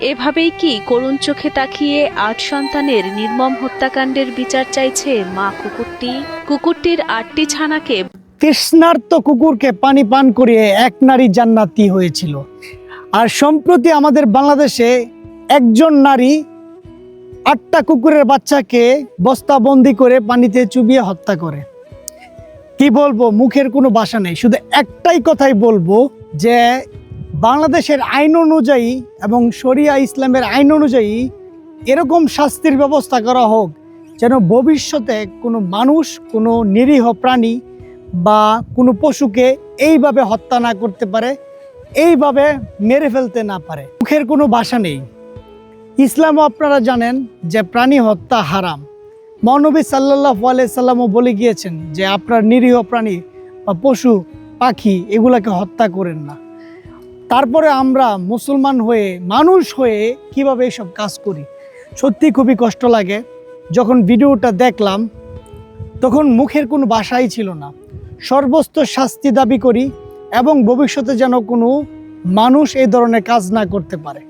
এভাবেই কি করুণ চোখে তাকিয়ে আট সন্তানের নির্মম হত্যাকাণ্ডের বিচার চাইছে মা কুকুরটি? কুকুরটির আটটি ছানাকে তৃষ্ণার্ত কুকুরকে পানি পান করিয়ে এক নারী জান্নাতি হয়েছিল। আর সম্প্রতি আমাদের বাংলাদেশে একজন নারী আটটা কুকুরের বাচ্চাকে বস্তাবন্দি করে পানিতে চুবিয়ে হত্যা করে। কি বলব, মুখের কোনো বাসা নেই। শুধু একটাই কথাই বলব যে বাংলাদেশের আইন অনুযায়ী এবং শরিয়া ইসলামের আইন অনুযায়ী এরকম শাস্তির ব্যবস্থা করা হোক যেন ভবিষ্যতে কোনো মানুষ, কোনো নিরীহ প্রাণী বা কোনো পশুকে এইভাবে হত্যা না করতে পারে, এইভাবে মেরে ফেলতে না পারে। মুখের কোনো বাসা নেই। ইসলামও আপনারা জানেন যে প্রাণী হত্যা হারাম। মহানবী সাল্লাহ সাল্লামও বলে গিয়েছেন যে আপনার নিরীহ প্রাণী বা পশু, পাখি এগুলাকে হত্যা করেন না। তারপরে আমরা মুসলমান হয়ে, মানুষ হয়ে কীভাবে এইসব কাজ করি? সত্যি খুবই কষ্ট লাগে। যখন ভিডিওটা দেখলাম, তখন মুখের কোনো বাসাই ছিল না। সর্বস্ত শাস্তি দাবি করি এবং ভবিষ্যতে যেন কোনো মানুষ এই ধরনের কাজ না করতে পারে।